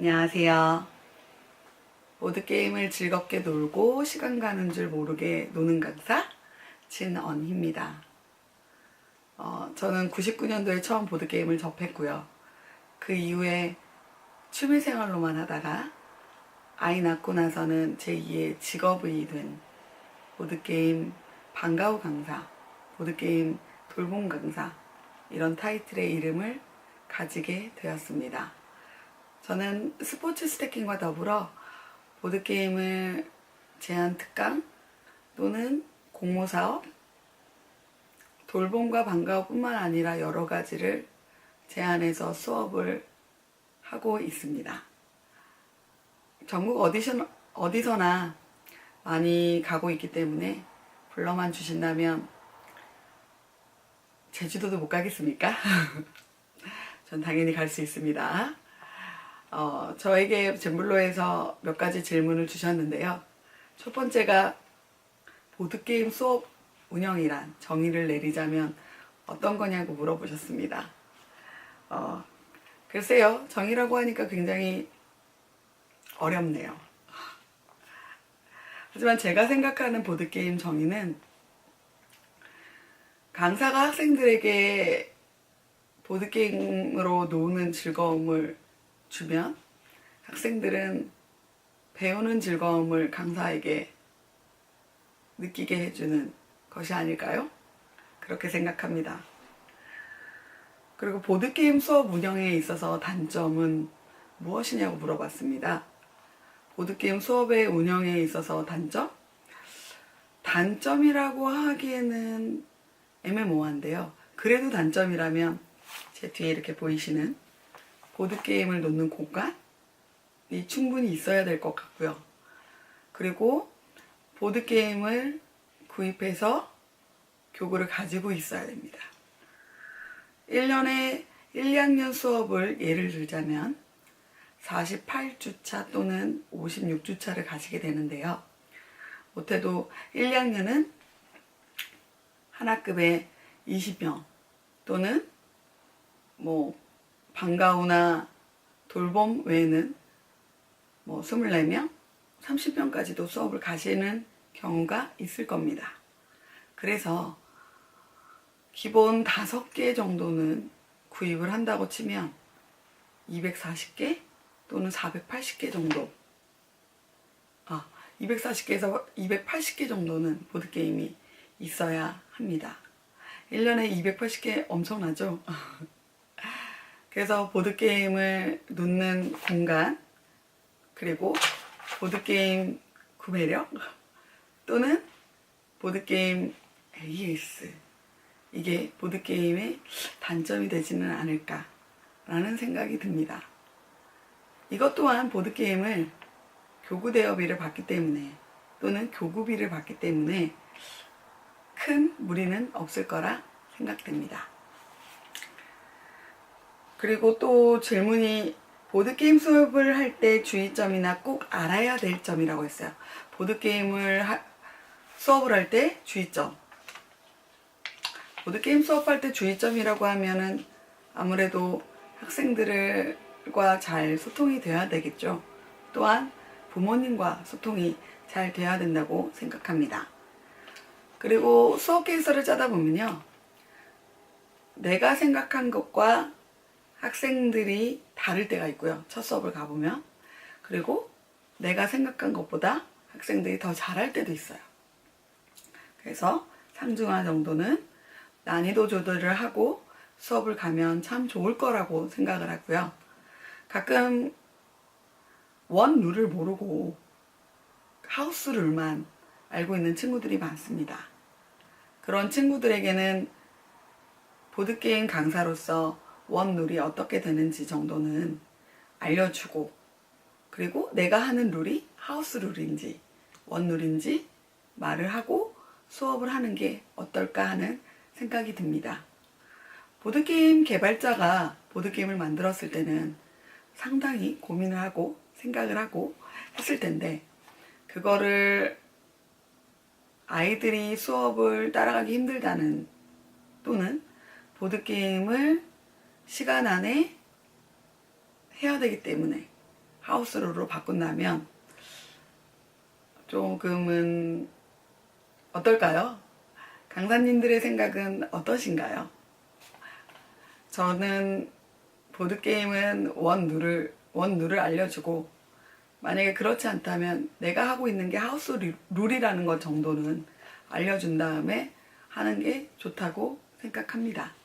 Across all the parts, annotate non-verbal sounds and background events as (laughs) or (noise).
안녕하세요. 보드게임을 즐겁게 놀고 시간 가는 줄 모르게 노는 강사 진언희입니다. 어, 저는 99년도에 처음 보드게임을 접했고요. 그 이후에 취미생활로만 하다가 아이 낳고 나서는 제2의 직업이 된 보드게임 방과후 강사, 보드게임 돌봄 강사 이런 타이틀의 이름을 가지게 되었습니다. 저는 스포츠 스태킹과 더불어 보드게임을 제한 특강 또는 공모사업, 돌봄과 방과후뿐만 아니라 여러 가지를 제안해서 수업을 하고 있습니다. 전국 어디션, 어디서나 많이 가고 있기 때문에 불러만 주신다면 제주도도 못 가겠습니까? (laughs) 전 당연히 갈 수 있습니다. 어, 저에게 젠블로에서 몇 가지 질문을 주셨는데요. 첫 번째가 보드게임 수업 운영이란 정의를 내리자면 어떤 거냐고 물어보셨습니다. 어, 글쎄요, 정의라고 하니까 굉장히 어렵네요. 하지만 제가 생각하는 보드게임 정의는 강사가 학생들에게 보드게임으로 노는 즐거움을 주면 학생들은 배우는 즐거움을 강사에게 느끼게 해주는 것이 아닐까요? 그렇게 생각합니다. 그리고 보드게임 수업 운영에 있어서 단점은 무엇이냐고 물어봤습니다. 보드게임 수업의 운영에 있어서 단점? 단점이라고 하기에는 애매모호한데요. 그래도 단점이라면 제 뒤에 이렇게 보이시는 보드게임을 놓는 공간이 충분히 있어야 될 것 같고요. 그리고 보드게임을 구입해서 교구를 가지고 있어야 됩니다. 1년에 1, 2학년 수업을 예를 들자면 48주차 또는 56주차를 가시게 되는데요. 못해도 1, 2학년은 한 학급에 20명 또는 뭐 방과후나 돌봄 외에는 뭐 24명, 30명까지도 수업을 가시는 경우가 있을 겁니다. 그래서 기본 5개 정도는 구입을 한다고 치면 240개 또는 480개 정도 아, 240개에서 280개 정도는 보드게임이 있어야 합니다. 1년에 280개 엄청나죠? (laughs) 그래서 보드게임을 놓는 공간, 그리고 보드게임 구매력, 또는 보드게임 AS. 이게 보드게임의 단점이 되지는 않을까라는 생각이 듭니다. 이것 또한 보드게임을 교구 대여비를 받기 때문에 또는 교구비를 받기 때문에 큰 무리는 없을 거라 생각됩니다. 그리고 또 질문이 보드게임 수업을 할 때 주의점이나 꼭 알아야 될 점이라고 했어요. 보드게임을 하, 수업을 할 때 주의점. 보드게임 수업할 때 주의점이라고 하면은 아무래도 학생들과 잘 소통이 돼야 되겠죠. 또한 부모님과 소통이 잘 돼야 된다고 생각합니다. 그리고 수업 계획서를 짜다 보면요. 내가 생각한 것과 학생들이 다를 때가 있고요. 첫 수업을 가보면. 그리고 내가 생각한 것보다 학생들이 더 잘할 때도 있어요. 그래서 상중하 정도는 난이도 조절을 하고 수업을 가면 참 좋을 거라고 생각을 하고요. 가끔 원 룰을 모르고 하우스 룰만 알고 있는 친구들이 많습니다. 그런 친구들에게는 보드게임 강사로서 원 룰이 어떻게 되는지 정도는 알려주고 그리고 내가 하는 룰이 하우스 룰인지 원 룰인지 말을 하고 수업을 하는 게 어떨까 하는 생각이 듭니다. 보드게임 개발자가 보드게임을 만들었을 때는 상당히 고민을 하고 생각을 하고 했을 텐데 그거를 아이들이 수업을 따라가기 힘들다는 또는 보드게임을 시간 안에 해야 되기 때문에 하우스룸으로 바꾼다면 조금은 어떨까요? 강사님들의 생각은 어떠신가요? 저는 보드게임은 원 룰을, 원 룰을 알려주고, 만약에 그렇지 않다면 내가 하고 있는 게 하우스 룰- 룰이라는 것 정도는 알려준 다음에 하는 게 좋다고 생각합니다.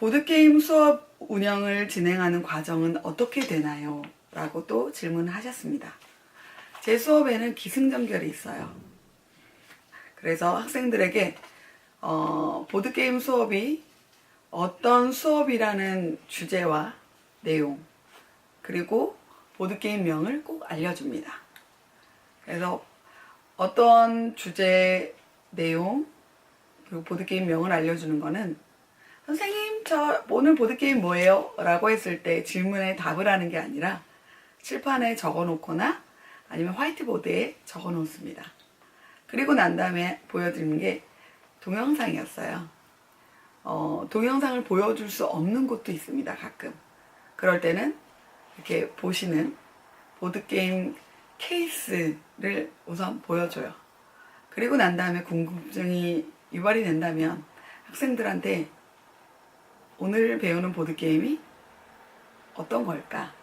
보드게임 수업 운영을 진행하는 과정은 어떻게 되나요? 라고 또 질문을 하셨습니다. 제 수업에는 기승전결이 있어요. 그래서 학생들에게 어, 보드게임 수업이 어떤 수업이라는 주제와 내용, 그리고 보드게임 명을 꼭 알려줍니다. 그래서 어떤 주제, 내용, 그리고 보드게임 명을 알려주는 거는 선생님, 저 오늘 보드게임 뭐예요? 라고 했을 때 질문에 답을 하는 게 아니라 칠판에 적어 놓거나 아니면 화이트보드에 적어 놓습니다. 그리고 난 다음에 보여드리는 게 동영상이었어요. 어, 동영상을 보여줄 수 없는 곳도 있습니다, 가끔. 그럴 때는 이렇게 보시는 보드게임 케이스를 우선 보여줘요. 그리고 난 다음에 궁금증이 유발이 된다면 학생들한테 오늘 배우는 보드게임이 어떤 걸까?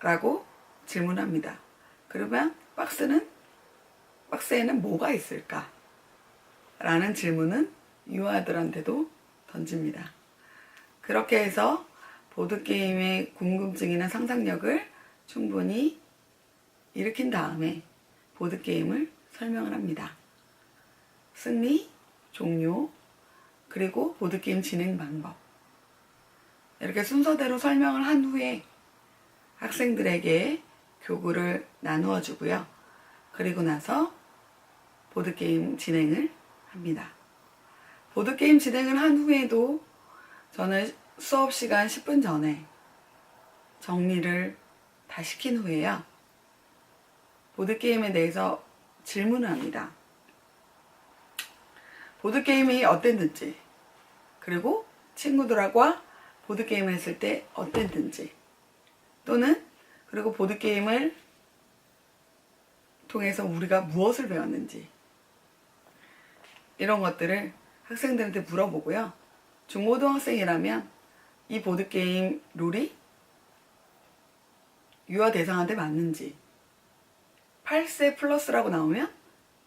라고 질문합니다. 그러면 박스는, 박스에는 뭐가 있을까? 라는 질문은 유아들한테도 던집니다. 그렇게 해서 보드게임의 궁금증이나 상상력을 충분히 일으킨 다음에 보드게임을 설명을 합니다. 승리, 종료, 그리고 보드게임 진행 방법. 이렇게 순서대로 설명을 한 후에 학생들에게 교구를 나누어 주고요. 그리고 나서 보드게임 진행을 합니다. 보드게임 진행을 한 후에도 저는 수업 시간 10분 전에 정리를 다 시킨 후에요. 보드게임에 대해서 질문을 합니다. 보드게임이 어땠는지, 그리고 친구들하고 보드게임을 했을 때 어땠는지, 또는 그리고 보드게임을 통해서 우리가 무엇을 배웠는지, 이런 것들을 학생들한테 물어보고요. 중고등학생이라면 이 보드게임 룰이 유아 대상한테 맞는지, 8세 플러스라고 나오면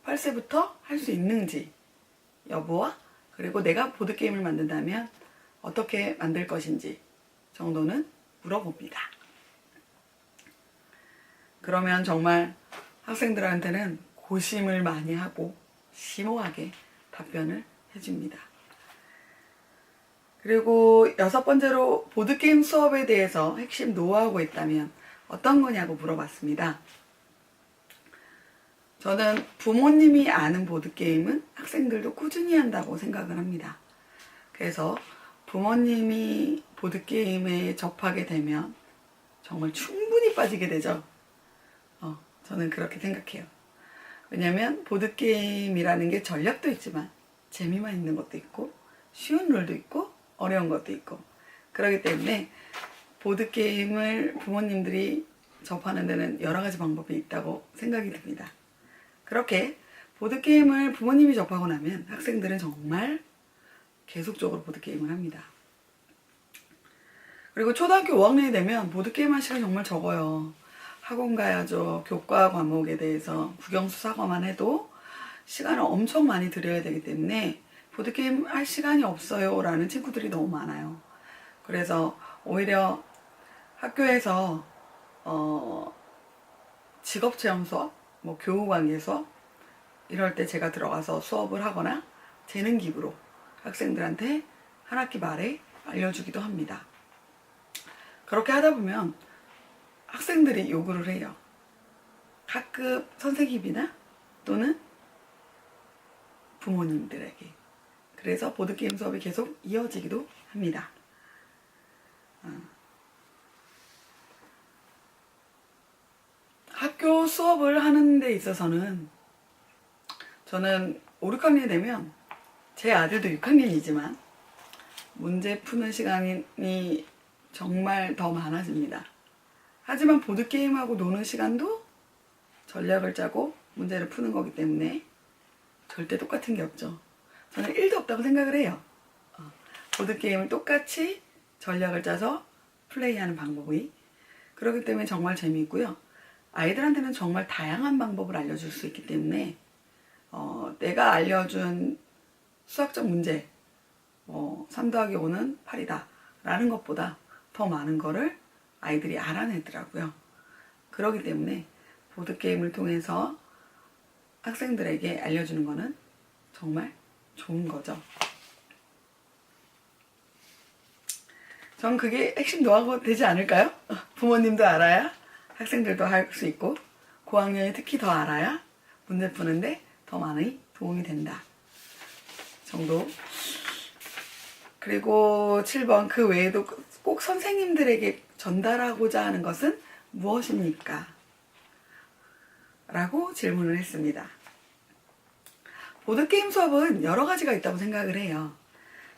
8세부터 할 수 있는지, 여부와 그리고 내가 보드게임을 만든다면 어떻게 만들 것인지 정도는 물어봅니다. 그러면 정말 학생들한테는 고심을 많이 하고 심오하게 답변을 해줍니다. 그리고 여섯 번째로 보드게임 수업에 대해서 핵심 노하우가 있다면 어떤 거냐고 물어봤습니다. 저는 부모님이 아는 보드게임은 학생들도 꾸준히 한다고 생각을 합니다. 그래서 부모님이 보드게임에 접하게 되면 정말 충분히 빠지게 되죠. 어, 저는 그렇게 생각해요. 왜냐면 보드게임이라는 게 전략도 있지만 재미만 있는 것도 있고 쉬운 룰도 있고 어려운 것도 있고 그렇기 때문에 보드게임을 부모님들이 접하는 데는 여러 가지 방법이 있다고 생각이 듭니다. 그렇게 보드게임을 부모님이 접하고 나면 학생들은 정말 계속적으로 보드게임을 합니다. 그리고 초등학교 5학년이 되면 보드게임 할 시간이 정말 적어요. 학원 가야죠. 교과 과목에 대해서 국영수 사과만 해도 시간을 엄청 많이 들여야 되기 때문에 보드게임 할 시간이 없어요. 라는 친구들이 너무 많아요. 그래서 오히려 학교에서, 어, 직업체험 수업, 뭐 교우관계 수업, 이럴 때 제가 들어가서 수업을 하거나 재능 기부로 학생들한테 한 학기 말에 알려주기도 합니다. 그렇게 하다 보면 학생들이 요구를 해요. 학급 선생님이나 또는 부모님들에게. 그래서 보드게임 수업이 계속 이어지기도 합니다. 어. 학교 수업을 하는 데 있어서는 저는 5, 6학년이 되면 제 아들도 6학년이지만 문제 푸는 시간이 정말 더 많아집니다. 하지만 보드게임하고 노는 시간도 전략을 짜고 문제를 푸는 거기 때문에 절대 똑같은 게 없죠. 저는 1도 없다고 생각을 해요. 어, 보드게임을 똑같이 전략을 짜서 플레이하는 방법이. 그렇기 때문에 정말 재미있고요. 아이들한테는 정말 다양한 방법을 알려줄 수 있기 때문에 어, 내가 알려준 수학적 문제, 뭐, 3 더하기 5는 8이다. 라는 것보다 더 많은 거를 아이들이 알아내더라고요. 그렇기 때문에 보드게임을 통해서 학생들에게 알려주는 거는 정말 좋은 거죠. 전 그게 핵심 노하우가 되지 않을까요? 부모님도 알아야 학생들도 할 수 있고 고학년이 특히 더 알아야 문제 푸는데 더 많이 도움이 된다. 정도. 그리고 7번 그 외에도 꼭 선생님들에게 전달하고자 하는 것은 무엇입니까? 라고 질문을 했습니다. 보드게임 수업은 여러 가지가 있다고 생각을 해요.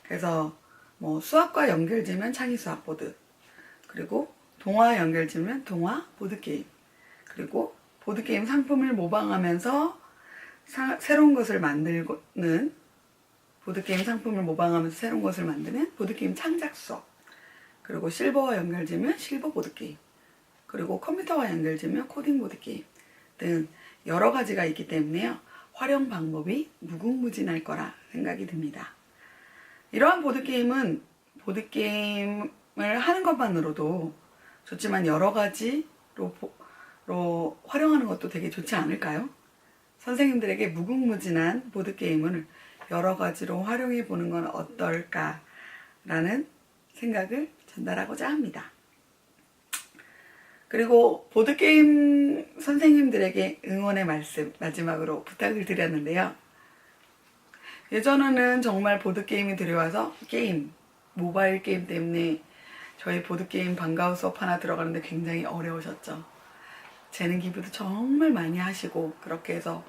그래서 뭐 수학과 연결지면 창의 수학 보드, 그리고 동화 연결지면 동화 보드게임, 그리고 보드게임 상품을 모방하면서 사- 새로운 것을 만들는 보드게임 상품을 모방하면서 새로운 것을 만드는 보드게임 창작 수업, 그리고 실버와 연결지면 실버 보드게임, 그리고 컴퓨터와 연결지면 코딩 보드게임 등 여러 가지가 있기 때문에요. 활용 방법이 무궁무진할 거라 생각이 듭니다. 이러한 보드게임은 보드게임을 하는 것만으로도 좋지만 여러 가지로 보- 로 활용하는 것도 되게 좋지 않을까요? 선생님들에게 무궁무진한 보드게임을 여러 가지로 활용해 보는 건 어떨까라는 생각을 전달하고자 합니다. 그리고 보드게임 선생님들에게 응원의 말씀 마지막으로 부탁을 드렸는데요. 예전에는 정말 보드게임이 들여와서 게임, 모바일 게임 때문에 저희 보드게임 방과후 수업 하나 들어가는데 굉장히 어려우셨죠. 재능 기부도 정말 많이 하시고 그렇게 해서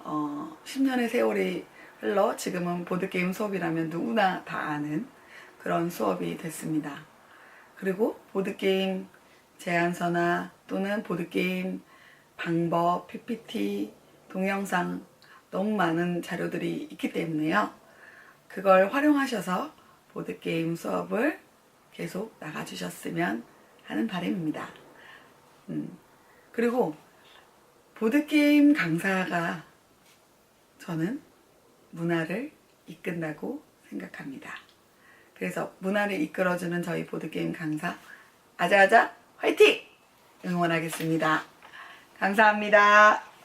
어, 10년의 세월이 흘러 지금은 보드게임 수업이라면 누구나 다 아는 그런 수업이 됐습니다. 그리고 보드게임 제안서나 또는 보드게임 방법, PPT, 동영상 너무 많은 자료들이 있기 때문에요. 그걸 활용하셔서 보드게임 수업을 계속 나가주셨으면 하는 바람입니다. 음, 그리고 보드게임 강사가 저는 문화를 이끈다고 생각합니다. 그래서 문화를 이끌어주는 저희 보드게임 강사 아자아자 화이팅! 응원하겠습니다. 감사합니다.